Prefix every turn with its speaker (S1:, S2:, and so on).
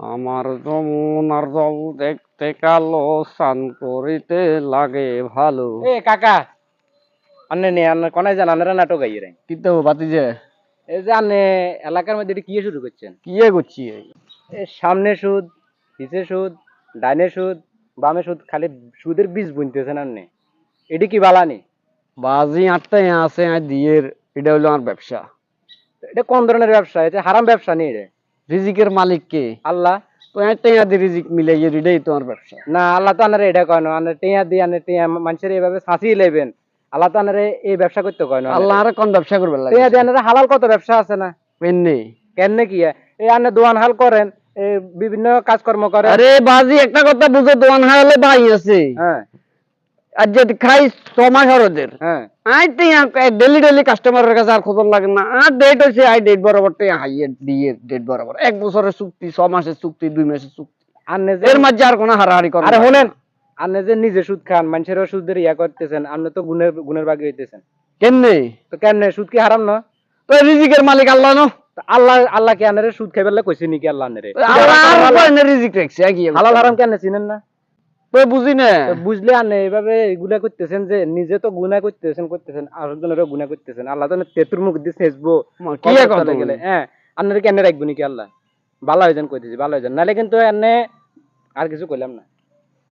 S1: আমার যমুনার জল দেখতে কালো স্নান করিতে লাগে ভালো।
S2: এ কাকা আন্নে নে আন্নে কোনায় যান? নাটক আইয়ে রে।
S1: কি তো বাতি যে।
S2: এই যে আন্নে এলাকার মধ্যে এটা কি শুরু করছেন?
S1: কি এ করছি?
S2: এ সামনে সুদ পিছে সুদ ডাইনে সুদ বামে সুদ খালি সুদের বীজ বুনতেছেন আন্নে এটি কি বালানি
S1: বাজি আটটা আছে আর দিয়ে এটা হলো আমার ব্যবসা।
S2: এটা কোন ধরনের ব্যবসা? এটা হারাম ব্যবসা নেই রে।
S1: রিজিকের মালিক কে?
S2: আল্লাহ।
S1: তো একটা ইয়াদি রিজিক মিলে এটাই তোমার ব্যবসা।
S2: না আল্লাহ তো আনারে এটা কয় না আনারে টিয়া দিয়ে আনে টিয়া মানুষের এইভাবে ফাঁসিয়ে লেবেন। আল্লাহ তো আনারে এই ব্যবসা করতে কয় না
S1: আল্লাহ আর কোন ব্যবসা করবে লাগে
S2: টিয়া দিয়ে আনারে হালাল কত ব্যবসা আছে না?
S1: এমনি
S2: কেন কি? এই আনে দোয়ান হাল করেন বিভিন্ন কাজকর্ম করেন।
S1: আরে বাজি একটা কথা বুঝো দোয়ান হারালে ভাই আছে।
S2: হ্যাঁ।
S1: আর যেটা খাই ছ মাস হরদের
S2: হ্যাঁ।
S1: আই ডেলি ডেলি কাস্টমারের কাছে আর খবর লাগে না। আর ডেট হচ্ছে আই ডেট বরাবর হাই দিয়ে ডেট বরাবর। এক বছরের চুক্তি ছ মাসের চুক্তি দুই মাসের চুক্তি।
S2: আনে
S1: এর মাঝে আর কোনো হারাহারি করে
S2: আরে শুনেন আপনি যে নিজে সুদ খান মানুষেরও সুদের ইয়া করতেছেন আপনি তো গুণের গুণের বাকি হইতেছেন।
S1: কেমনে?
S2: তো কেন সুদ কি হারাম না?
S1: তো রিজিকের মালিক আল্লাহ নো।
S2: আল্লাহ আল্লাহ কি আনারে সুদ খাইবার কইছে নাকি আল্লাহ আনারে?
S1: আল্লাহ আর কয়নে রিজিক রাখছে কি
S2: হালাল হারাম কেন চিনেন না?
S1: বুঝি না?
S2: বুঝলে আনে এইভাবে এগুলা করতেছেন যে নিজে তো গুনাহ করতেছেন করতেছেন আরেকজনেরও গুনাহ করতেছেন। আল্লাহ তো তেতুর মুখ দিয়ে সেচবো
S1: কি কথা
S2: গেলে? হ্যাঁ আপনারা কেন রাখব নাকি আল্লাহ? ভালো হয়ে যান ভালো হয়ে যান নাহলে কিন্তু এনে আর কিছু কইলাম না।